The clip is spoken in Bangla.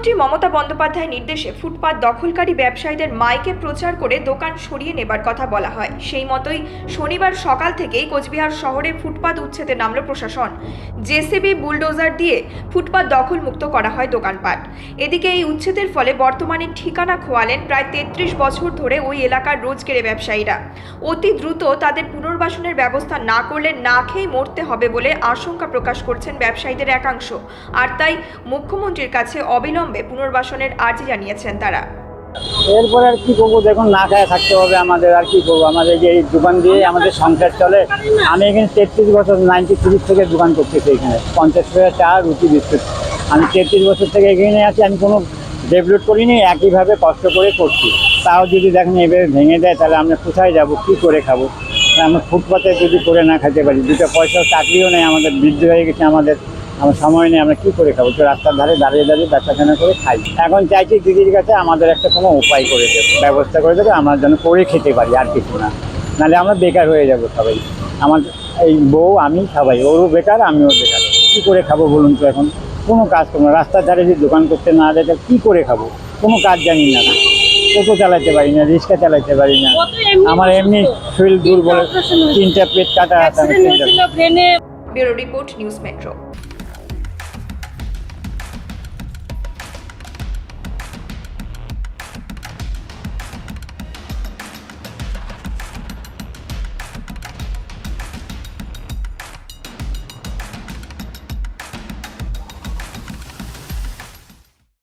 বন্দ্যোপাধ্যায়ের নির্দেশে ফুটপাত দখলকারী ব্যবসায়ীদের মাইকে প্রচার করে দোকান সরিয়ে নেবার কথা বলা হয়। সেই মতোই শনিবার সকাল থেকেই কোচবিহার শহরে ফুটপাত উচ্ছেদে নামল প্রশাসন। জেসিবি বুলডোজার দিয়ে ফুটপাত দখলমুক্ত করা হয় দোকানপাট। এদিকে এই উচ্ছেদের ফলে বর্তমানে ঠিকানা খোয়ালেন প্রায় তেত্রিশ বছর ধরে ওই এলাকার রোজগেরে ব্যবসায়ীরা। অতি দ্রুত তাদের পুনর্বাসনের ব্যবস্থা না করলে না খেয়ে মরতে হবে বলে আশঙ্কা প্রকাশ করছেন ব্যবসায়ীদের একাংশ। আর তাই মুখ্যমন্ত্রীর কাছে অবিলম্বে পুনর্বাসনের আর্জি জানিয়েছেন তারা। এরপরে আর কি করব দেখুন, না খায় থাকতে হবে আমাদের, আর কি করব? আমাদের যে এই দোকান দিয়ে আমাদের সংসার চলে, আমি এখানে তেত্রিশ বছর, নাইনটি থ্রি থেকে দোকান করতেছি এখানে, পঞ্চাশ টাকা চা, রুটি, বিস্কুট। আমি তেত্রিশ বছর থেকে এখানে আছি, আমি কোনো ডেভেলপ করিনি, একইভাবে কষ্ট করে করছি। তাও যদি দেখেন এভাবে ভেঙে দেয়, তাহলে আমরা কোথায় যাব? কী করে খাব? আমরা ফুটপাতে যদি করে না খেতে পারি, দুটো পয়সাও চাকরিও নেই, আমাদের বৃদ্ধি হয়ে গেছে, আমাদের, আমার সময় নেই, আমরা কি করে খাব? তো রাস্তার ধারে দাঁড়িয়ে দাঁড়িয়ে বেচাকেনা করে খাই। এখন চাইছি দিদির কাছে আমাদের একটা কোনো উপায় করে দেবে, ব্যবস্থা করে দেবে, আমরা যেন করে খেতে পারি, আর কিছু না। নাহলে আমরা বেকার হয়ে যাব সবাই। আমার এই বউ, আমি সবাই, ওরও বেকার, আমিও বেকার। কী করে খাব বলুন তো এখন? কোনো কাজ করব না। রাস্তার ধারে যদি দোকান করতে না দেয় কী করে খাব? কোনো কাজ জানি না। টোটো চালাতে পারি না রিক্সা চালাতে পারি না আমার এমনি? শরীর দুর্বল তিনটা পেট কাটা আছে ব্রেনে ব্যুরো রিপোর্ট নিউজ মেট্রো